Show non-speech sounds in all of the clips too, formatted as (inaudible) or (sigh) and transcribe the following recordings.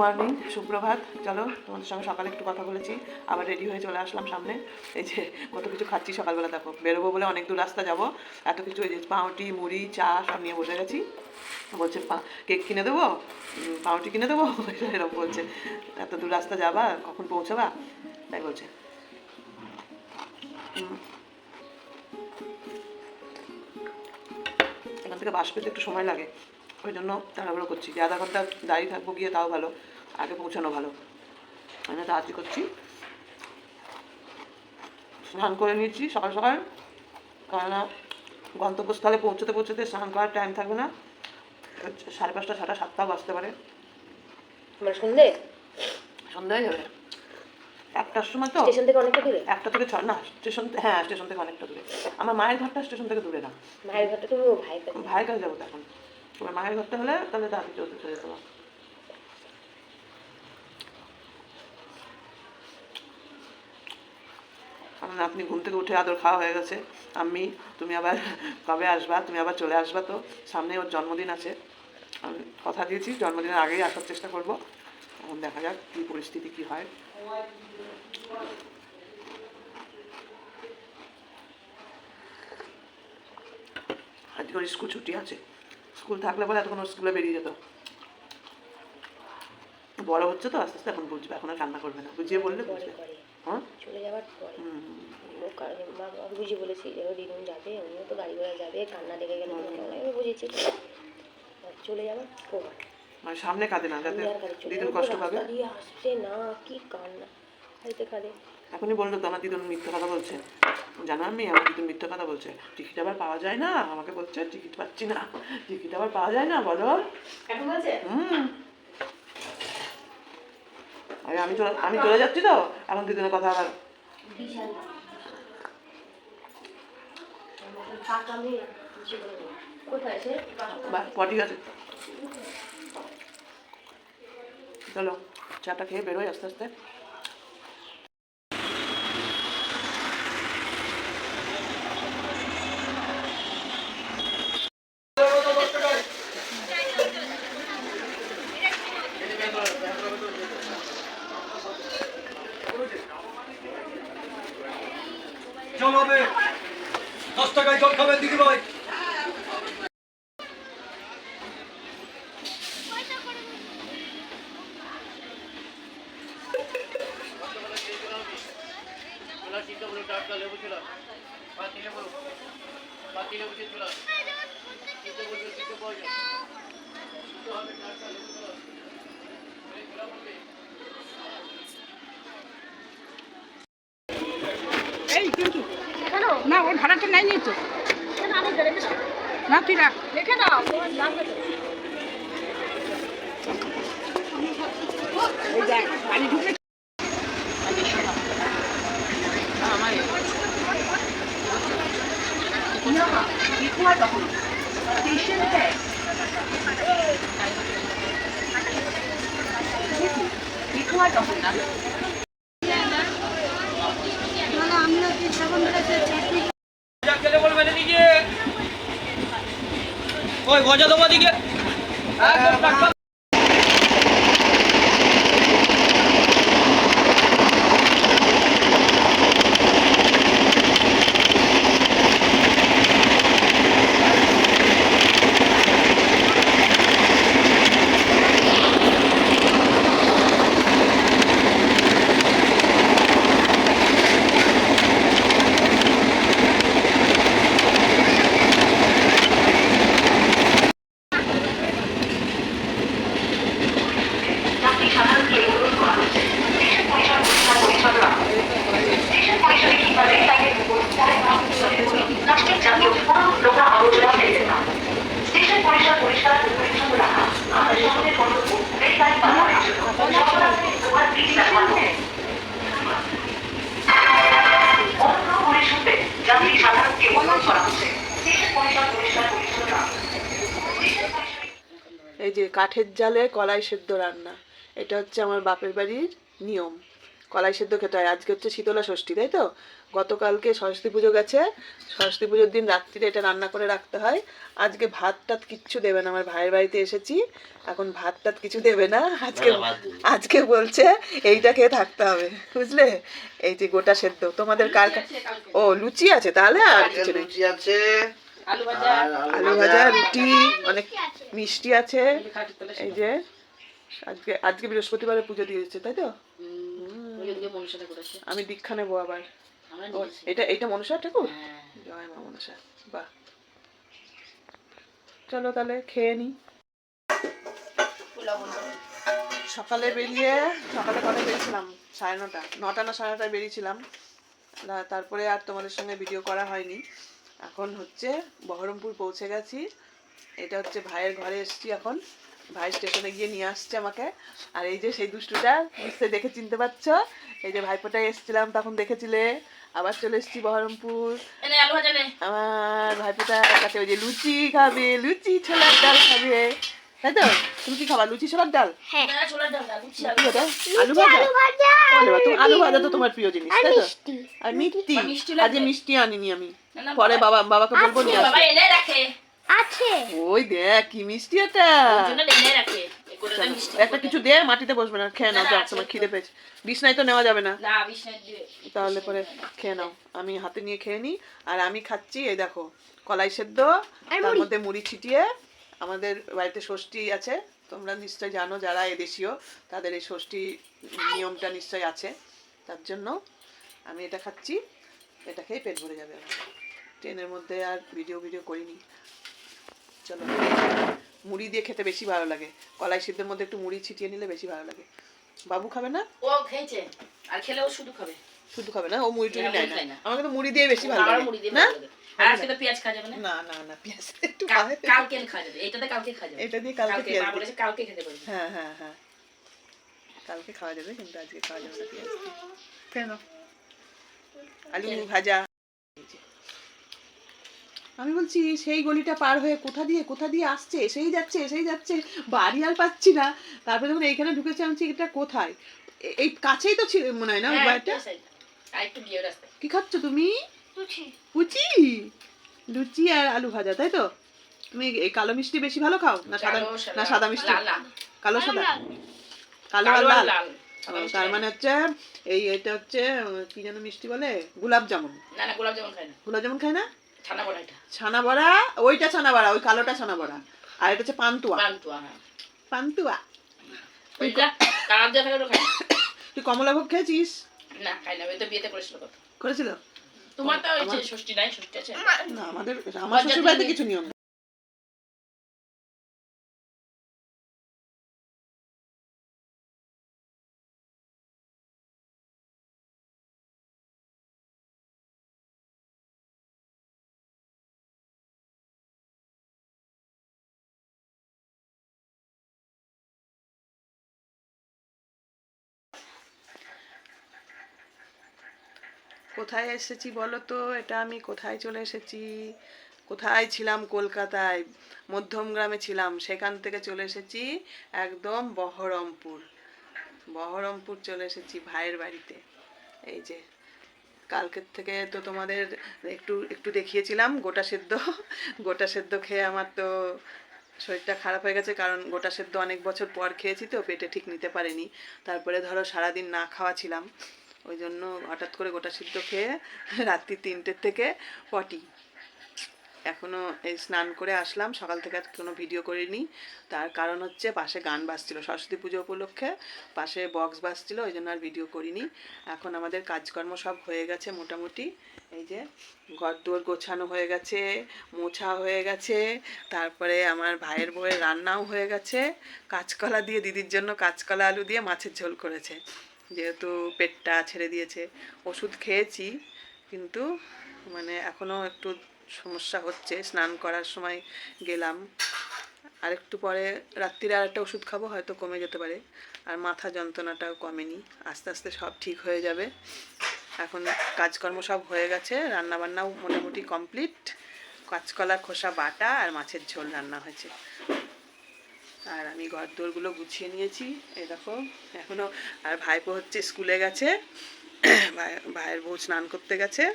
Morning, সুপ্রভাত। চলো, তোমাদের সঙ্গে সকালে একটু কথা বলেছি। আবার রেডি হয়ে চলে আসলাম সামনে। এই যে, কত কিছু খাচ্ছি সকালবেলা, দেখো। বেরোবো বলে অনেক দূর রাস্তা যাব। এত কিছু এই যে, পাউটি, মুড়ি, চা, সব নিয়ে বসে গেছি। বলছে কেক কিনে দেবো? পাউটি কিনে দেবো? (laughs) এরকম বলছে, এত দূর রাস্তা যাবা? কখন পৌঁছাবা? তাই বলছে। এখান থেকে বাস পেতে একটু সময় লাগে। ওই জন্য তাড়াহুড়ো করছি। যে আধা ঘণ্টা দাঁড়িয়ে থাকব গিয়ে তাও ভালো। আগে পৌঁছানো ভালো। আমি তাড়াতাড়ি করছি। স্নান করে নিয়েছি সকাল সকাল। কেননা গন্তব্যস্থলে পৌঁছতে পৌঁছতে স্নান করার টাইম থাকবে না। সাড়ে পাঁচটা ছটা সাতটাও বাজতে পারে। মানে সন্ধে? সন্ধ্যা হয়ে যাবে। একটার সময় তো স্টেশন থেকে অনেকটা দূরে? একটা থেকে ছ না স্টেশন হ্যাঁ স্টেশন থেকে অনেকটা দূরে। আমার মায়ের ঘরটা স্টেশন থেকে দূরে না। মায়ের ঘরটা তুমি ও ভাই কাছে ভাইয়ের কাছে যাব তো এখন। তোমার মায়ের ঘরটা হলে তাহলে তাড়াতাড়ি চলতে চলে যেতে আমার নাতনি ঘুম থেকে উঠে আদর খাওয়া হয়ে গেছে। আমি তুমি আবার (laughs) কবে আসবা? তুমি আবার চলে আসবা তো। সামনে ওর জন্মদিন আছে। আমি কথা দিয়েছি, জন্মদিনের আগেই আসার চেষ্টা করব। এখন দেখা যাক কী পরিস্থিতি, কী হয়। আজকে ওর স্কুল ছুটি আছে। স্কুল থাকলে বলে এতক্ষণ স্কুলে বেরিয়ে যেত। বড় হচ্ছে তো, আস্তে আস্তে এখন বুঝবে। এখন আর কান্না করবে না। বুঝিয়ে বললে বুঝবে। চলে যাওয়ার পরে। ও কারণ মা বাবা বুঝিয়ে বলেছি যে ও দিদুন যাবে উনিও তো গাড়ি ঘোড়া যাবে কান্না লেগে গেলে তোমার আমি বুঝেছি আর চলে যাওয়ার পর মানে সামনে কাঁদে না যাতে দিদুন কষ্ট পাবে? আসছে না কি কান্না। বাড়িতে কাঁদে। এখনই বলল তো আমার দিদুন মিথ্যে কথা বলছে। জানো আমি আমার দিদুন মিথ্যে কথা বলছে। টিকিট আবার পাওয়া যায় না? আমাকে বলছে টিকিট পাচ্ছি না। টিকিট আবার পাওয়া যায় না বলো। এখন বলছে? হুম। আমি চলে আমি চলে যাচ্ছি তো? এখন দুদিনের কথা আবার বাহ পটি গেছে। চলো, চাটা খেয়ে বেরোয় আস্তে আস্তে জল হবে দশ টাকায় জল খাবেন দিদি ভাই এই কিন্তু। না ওর ভাড়াটা নেই নি তো না তুই রাখ। রেখে দাও বাড়ি ঢুকে যা খেলে বলবেন এদিকে ওই গজা দেবো দিকে একদম টাটকা এই যে কাঠের জালে কলাই সেদ্ধ রান্না এটা হচ্ছে আমার বাপের বাড়ির নিয়ম। কলাই সেদ্ধ খেতে হয়। আজকে হচ্ছে শীতলা ষষ্ঠী তাই তো? গতকালকে সরস্বতী পুজো গেছে। সরস্বতী পুজোর দিন রাত্রিরে এটা রান্না করে রাখতে হয়। আজকে ভাত টাত কিচ্ছু দেবে না। আমার ভাইয়ের বাড়িতে এসেছি। এখন ভাত টাত কিছু দেবে না। আজকে আজকে বলছে এইটা খেয়ে থাকতে হবে। বুঝলে? এই যে গোটা সেদ্ধ। তোমাদের কার ও লুচি আছে তাহলে আর কিছু নেই। লুচি আছে। আলু ভাজা আর আলু আলু ভাজা রুটি অনেক মিষ্টি আছে। এই যে আজকে আজকে বৃহস্পতিবারে পুজো দিয়েছে তাই তো? আমি দীক্ষা নেব আবার। এটা এটা মনসা ঠাকুর? হ্যাঁ। জয় মা মনসা বাহ। চলো তাহলে খেয়ে নি। সকালে বেরিয়ে সকালে কটায় বেরিয়েছিলাম? সাড়ে নটা নটা না সাড়ে নটায় বেরিয়েছিলাম। তারপরে আর তোমাদের সঙ্গে ভিডিও করা হয়নি। এখন হচ্ছে বহরমপুর পৌঁছে গেছি। এটা হচ্ছে ভাইয়ের ঘরে এসছি এখন। ভাই স্টেশনে গিয়ে নিয়ে আসছে আমাকে। আর এই যে সেই দুষ্টুটা নিশ্চয়ই দেখে চিনতে পারছ? এই যে ভাইপোটায় এসেছিলাম তখন দেখেছিলে। আবার চলে এসছি বহরমপুর। আমার ভাইপোটা কাছে ওই যে লুচি খাবে লুচি ছোলার ডাল খাবে। তাই তো? তুমি কি খাবা? লুচি ছোলার ডাল? না ছোলার ডাল আলু ভাজা? আলু ভাজা। তো তোমার প্রিয় জিনিস তাই তো? আর মিষ্টি? বা মিষ্টি আনিনি আমি। পরে বাবা বাবাকে বলব নিয়ে বাবা এনে রাখে। ওই দেখ কি মিষ্টি এটা। একটা কিছু দে মাটিতে বসবে না খেয়ে নাও না, যাক আছে তোমার তো। খিদে পেয়েছে। বিছনায় তো নেওয়া যাবে না। তাহলে পরে খেয়ে নাও। আমি হাতে নিয়ে খেয়ে নিই আর আমি খাচ্ছি এই দেখো কলাই সেদ্ধ তার মধ্যে মুড়ি ছিটিয়ে আমাদের বাড়িতে ষষ্ঠী আছে তোমরা নিশ্চয় জানো যারা এদেশীয় তাদের এই ষষ্ঠী নিয়মটা নিশ্চয় আছে। তার জন্য আমি এটা খাচ্ছি এটা খেয়ে পেট ভরে যাবে। ট্রেনের মধ্যে আর ভিডিও ভিডিও করিনি। চলো মুড়ি দিয়ে খেতে বেশি ভালো লাগে। কলাই সিদ্ধের মধ্যে একটু মুড়ি ছিটিয়ে নিলে বেশি ভালো লাগে। বাবু খাবে না? ও খেয়েছে আর খেলেও শুধু খাবে। শুধু খাবে না ও মুড়ি টুড়ি নেয় না। আমাকে তো মুড়ি দিয়ে বেশি ভালো লাগে। মুড়ি না? আর আজকে পেঁয়াজ খাওয়া যাবে না? না না না পেঁয়াজ একটু কালকে খাওয়া যাবে এইটাতে কালকে খাওয়া যাবে। এটা দিয়ে কালকে কালকে পেঁয়াজ মা বলেছে কালকে খেতে পারবে। হ্যাঁ হ্যাঁ হ্যাঁ। কালকে খাওয়া যাবে কিন্তু আজকে খাওয়া যাবে না পেঁয়াজ। কেন আলু ভাজা। আমি বলছি সেই গলিটা পার হয়ে কোথা দিয়ে কোথা দিয়ে আসছে? এসেই যাচ্ছে এসেই যাচ্ছে। বাড়ি আর পাচ্ছি না। তারপরে যখন এইখানে ঢুকেছে আমি এটা কোথায়? এই কাছেই তো ছিল মনে হয় না হ্যাঁ, বাড়িটা? কি খাচ্ছ তুমি? লুচি। লুচি? আর আলু ভাজা তাই তো? তুমি এই কালো মিষ্টি বেশি ভালো খাও? না সাদা না সাদা মিষ্টি। কালো সাদা? কালো আর লাল। তার মানে হচ্ছে এই এটা হচ্ছে কি যেন মিষ্টি বলে? গোলাপ জামুন। না না গোলাপ জামুন খায় না। গোলাপ জামুন খায় না? ছানা বড়া এটা। ছানা বড়া? ওইটা ছানা বড়া ওই কালোটা ছানা বড়া। আর এটা হচ্ছে পান্তুয়া। পান্তুয়া হ্যাঁ। পান্তুয়া? ওইটা কালার দিয়ে থাকে। তুই কমলাভোগ খেয়েছিস? না খাই না ওই তো বিয়েতে করেছিল করেছিল? তোমার তো ষষ্ঠী নাই ষষ্ঠী আছে। না আমাদের আমার শ্বশুর বাড়িতে কিছু নিয়ম কোথায় এসেছি বলো তো? এটা আমি কোথায় চলে এসেছি? কোথায় ছিলাম কলকাতায়? মধ্যম গ্রামে ছিলাম, সেখান থেকে চলে এসেছি একদম বহরমপুর। বহরমপুর চলে এসেছি ভাইয়ের বাড়িতে। এই যে, কালকের থেকে তো তোমাদের একটু একটু দেখিয়েছিলাম গোটা সেদ্ধ। গোটা সেদ্ধ খেয়ে আমার তো শরীরটা খারাপ হয়ে গেছে, কারণ গোটা সেদ্ধ অনেক বছর পর খেয়েছি তো, পেটে ঠিক নিতে পারিনি। তারপরে ধরো সারাদিন না খাওয়া ছিলাম। ওই জন্য হঠাৎ করে গোটা সিদ্ধ খেয়ে রাত্রি তিনটের থেকে পটি। এখনও এই স্নান করে আসলাম, সকাল থেকে আর কোনো ভিডিও করিনি। তার কারণ হচ্ছে পাশে গান বাজছিল, সরস্বতী পুজো উপলক্ষে পাশে বক্স বাজছিল, ওই জন্য আর ভিডিও করিনি। এখন আমাদের কাজকর্ম সব হয়ে গেছে মোটামুটি। এই যে ঘর দুয়ার গোছানো হয়ে গেছে, মোছা হয়ে গেছে, তারপরে আমার ভাইয়ের বউয়ের রান্নাও হয়ে গেছে। কাঁচকলা দিয়ে দিদির জন্য কাঁচকলা আলু দিয়ে মাছের ঝোল করেছে। যেহেতু পেটটা ছেড়ে দিয়েছে, ওষুধ খেয়েছি, কিন্তু মানে এখনও একটু সমস্যা হচ্ছে, স্নান করার সময় গেলাম। আর একটু পরে রাত্রিরে আর একটা ওষুধ খাব, হয়তো কমে যেতে পারে। আর মাথা যন্ত্রণাটাও কমেনি, আস্তে আস্তে সব ঠিক হয়ে যাবে। এখন কাজকর্ম সব হয়ে গেছে, রান্নাবান্নাও মোটামুটি কমপ্লিট। কাঁচকলার খোসা বাটা আর মাছের ঝোল রান্না হয়েছে। আর আমি ঘর দোরগুলো গুছিয়ে নিয়েছি। এই দেখো এখনও আর ভাইপো হচ্ছে স্কুলে গেছে। (clears throat) ভাই- ভাইয়ের বউ স্নান করতে গেছে।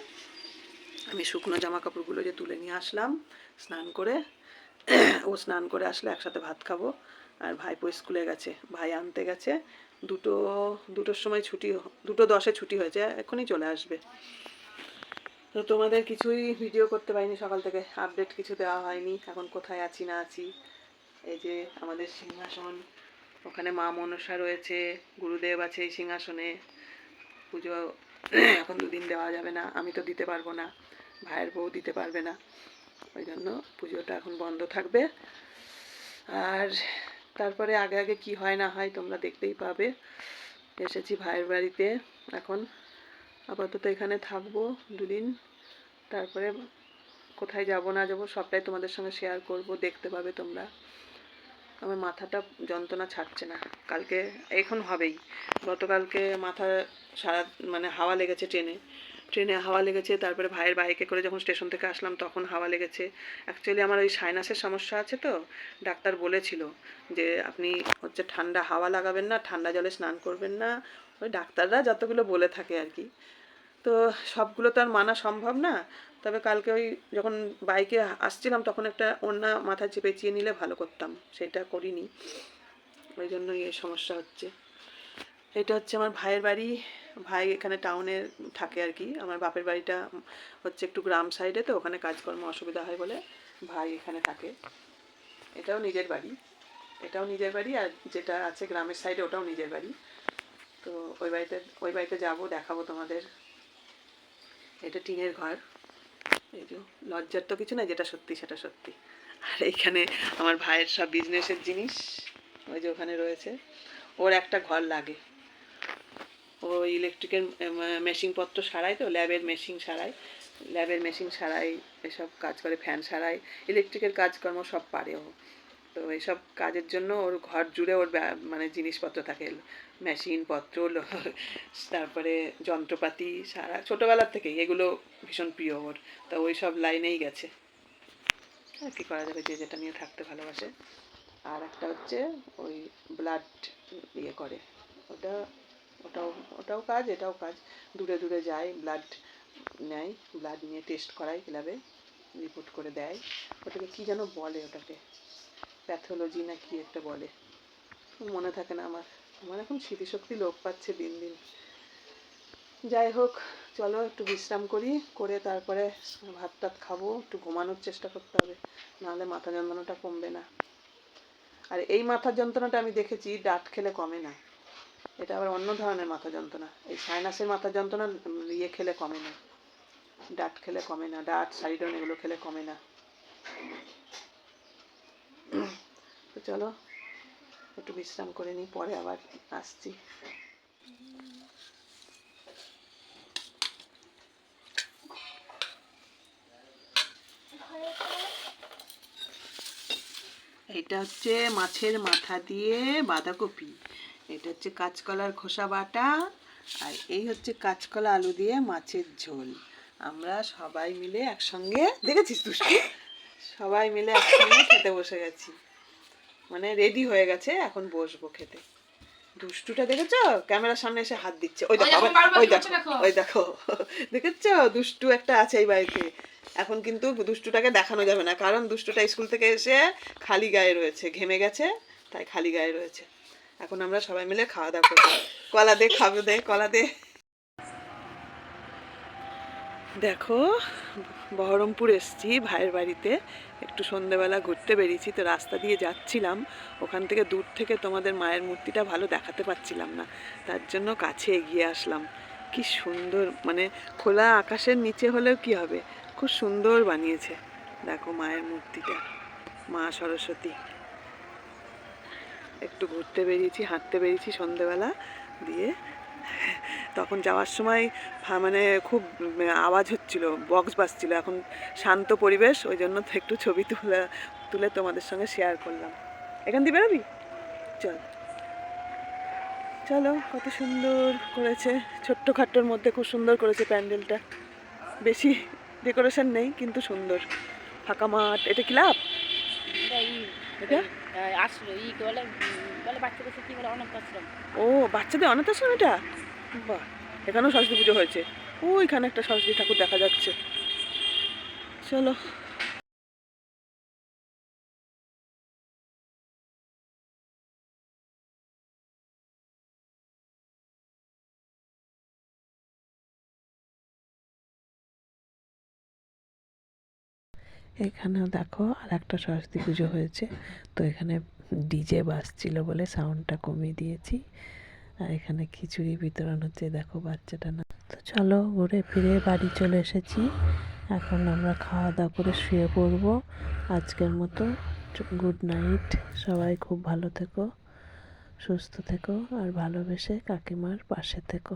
আমি শুকনো জামা কাপড়গুলো যে তুলে নিয়ে আসলাম, স্নান করে। (clears throat) ও স্নান করে আসলে একসাথে ভাত খাব। আর ভাইপো স্কুলে গেছে, ভাই আনতে গেছে। দুটো, দুটোর সময় ছুটি, দুটো দশে ছুটি হয়েছে, এখনই চলে আসবে। তো তোমাদের কিছুই ভিডিও করতে পারিনি, সকাল থেকে। আপডেট কিছু দেওয়া হয়নি, এখন কোথায় আছি না আছি। এই যে আমাদের সিংহাসন, ওখানে মা মনসা রয়েছে, গুরুদেব আছে এই সিংহাসনে। পুজো (clears throat) এখন দুদিন দেওয়া যাবে না, আমি তো দিতে পারব না, ভাইয়ের বউ দিতে পারবে না। ওই জন্য পুজোটা এখন বন্ধ থাকবে। আর তারপরে আগে আগে কি হয় না হয় তোমরা দেখতেই পাবে। এসেছি ভাইয়ের বাড়িতে এখন। আপাতত এখানে থাকব দুদিন। তারপরে কোথায় যাব না যাব সবটাই তোমাদের সঙ্গে শেয়ার করব, দেখতে পাবে তোমরা। আমার মাথাটা যন্ত্রণা ছাড়ছে না। কালকে, এখন হবেই। গতকালকে মাথা সারা মানে হাওয়া লেগেছে ট্রেনে। ট্রেনে হাওয়া লেগেছে, তারপরে ভাইয়ের বাইকে করে যখন স্টেশন থেকে আসলাম, তখন হাওয়া লেগেছে। অ্যাকচুয়ালি আমার ওই সাইনাসের সমস্যা আছে তো, ডাক্তার বলেছিল যে আপনি হচ্ছে ঠান্ডা হাওয়া লাগাবেন না, ঠান্ডা জলে স্নান করবেন না। ওই ডাক্তাররা যতগুলো বলে থাকে আর কি। তো সবগুলো তো আর মানা সম্ভব না। তবে কালকে ওই যখন বাইকে আসছিলাম তখন একটা ওড়না মাথা চেপে চেয়ে নিলে ভালো করতাম, সেটা করিনি। ওই জন্যই এই সমস্যা হচ্ছে। এটা হচ্ছে আমার ভাইয়ের বাড়ি। ভাই এখানে টাউনে থাকে আর কি। আমার বাপের বাড়িটা হচ্ছে একটু গ্রাম সাইডে তো, ওখানে কাজকর্ম অসুবিধা হয় বলে ভাই এখানে থাকে। এটাও নিজের বাড়ি। এটাও নিজের বাড়ি আর যেটা আছে গ্রামের সাইডে ওটাও নিজের বাড়ি। তো ওই বাড়িতে ওই বাড়িতে যাব, দেখাবো তোমাদের। এটা টিনের ঘর। লজ্জার তো কিছু না যেটা সত্যি সেটা সত্যি। আর এইখানে আমার ভাইয়ের সব বিজনেসের জিনিস, ওই যে ওখানে রয়েছে। ওর একটা ঘর লাগে। ও ইলেকট্রিকের মেশিনপত্র সারাই তো ল্যাবের মেশিন সারাই ল্যাবের মেশিন সারাই এসব কাজ করে ফ্যান সারাই ইলেকট্রিকের কাজকর্ম সব পারে ও। তো এইসব কাজের জন্য ওর ঘর জুড়ে ওর মানে জিনিসপত্র থাকে। মেশিনপত্র তারপরে যন্ত্রপাতি সারা, ছোটোবেলার থেকেই এগুলো ভীষণ প্রিয় ওর। তা ওই সব লাইনেই গেছে। আর কি করা যাবে যে যেটা নিয়ে থাকতে ভালোবাসে। আর একটা হচ্ছে ওই ব্লাড ইয়ে করে। ওটা, ওটাও ওটাও কাজ, এটাও কাজ। দূরে দূরে যায় ব্লাড নেয় ব্লাড নিয়ে টেস্ট করায় ক্লাবে রিপোর্ট করে দেয়। ওটাকে কী যেন বলে ওটাকে? প্যাথোলজি না কি একটা বলে? মনে থাকে না আমার। আমার এখন স্মৃতিশক্তি লোপ পাচ্ছে দিন দিন। যাই হোক, চলো একটু বিশ্রাম করি, করে তারপরে ভাত টাত খাব, একটু ঘুমানোর চেষ্টা করতে হবে, নাহলে মাথা যন্ত্রণাটা কমবে না। আর এই মাথার যন্ত্রণাটা আমি দেখেছি, ডাট খেলে কমে না। এটা আবার অন্য ধরনের মাথা যন্ত্রণা। এই সাইনাসের মাথা যন্ত্রণা ইয়ে খেলে কমে না। ডাট খেলে কমে না, ডাট, সাইডন এগুলো খেলে কমে না। তো চলো একটু বিশ্রাম করে নিই, পরে আবার আসছি। এটা হচ্ছে মাছের মাথা দিয়ে বাঁধাকপি। এটা হচ্ছে কাঁচকলার খোসা বাটা আর এই হচ্ছে কাঁচকলা আলু দিয়ে মাছের ঝোল। আমরা সবাই মিলে একসঙ্গে, দেখেছিস দুষ্টু সবাই মিলে একসঙ্গে খেতে বসে গেছি। মানে রেডি হয়ে গেছে এখন বসবো খেতে। দুষ্টুটা দেখেছ? ক্যামেরার সামনে এসে হাত দিচ্ছে। ওই দেখো ওই দেখো। ওই দেখো। (laughs) দেখেছ? দুষ্টু একটা আছে এই বাড়িতে। এখন কিন্তু দুষ্টুটাকে দেখানো যাবে না কারণ দুষ্টুটা স্কুল থেকে এসে খালি গায়ে রয়েছে ঘেমে গেছে তাই খালি গায়ে রয়েছে। এখন আমরা সবাই মিলে খাওয়া দাওয়া করব। কলা দে খাবে দে কলা দে। দেখো, বহরমপুর এসছি, ভাইয়ের বাড়িতে। একটু সন্ধেবেলা ঘুরতে বেরিয়েছি, তো রাস্তা দিয়ে যাচ্ছিলাম। ওখান থেকে দূর থেকে তোমাদের মায়ের মূর্তিটা ভালো দেখাতে পাচ্ছিলাম না। তার জন্য কাছে এগিয়ে আসলাম। কি সুন্দর মানে খোলা আকাশের নিচে হলেও কি হবে? খুব সুন্দর বানিয়েছে। দেখো মায়ের মূর্তিটা, মা সরস্বতী। একটু ঘুরতে বেরিয়েছি, হাঁটতে বেরিয়েছি সন্ধেবেলা দিয়ে। তখন যাওয়ার সময় মানে খুব আওয়াজ হচ্ছিল বক্স বাজছিল। এখন শান্ত পরিবেশ ওই জন্য একটু ছবি তুলে তুলে তোমাদের সঙ্গে শেয়ার করলাম। এখান দিয়ে বেরোবি? চল। চলো কত সুন্দর করেছে ছোট্ট খাট্টোর মধ্যে খুব সুন্দর করেছে প্যান্ডেলটা। বেশি ডেকোরেশন নেই কিন্তু সুন্দর। ফাঁকা মাঠ এটা ক্লাব এটা আসলো ই বাচ্চাদের বলে অনেক আশ্রম ও, বাচ্চাদের অনাথ আশ্রম এটা? বাহ, এখানেও সরস্বতী পুজো হয়েছে। ওইখানে একটা সরস্বতী ঠাকুর দেখা যাচ্ছে। চলো। এখানেও দেখো আর একটা সরস্বতী পুজো হয়েছে। তো এখানে ডিজে বাজছিল বলে সাউন্ডটা কমিয়ে দিয়েছি। আর এখানে খিচুড়ি বিতরণ হচ্ছে, দেখো বাচ্চাটা না। তো চলো ঘুরে ফিরে বাড়ি চলে এসেছি। এখন আমরা খাওয়া দাওয়া করে শুয়ে পড়ব। আজকের মতো গুড নাইট। সবাই খুব ভালো থেকো, সুস্থ থেকো, আর ভালোবেসে কাকিমার পাশে থেকো।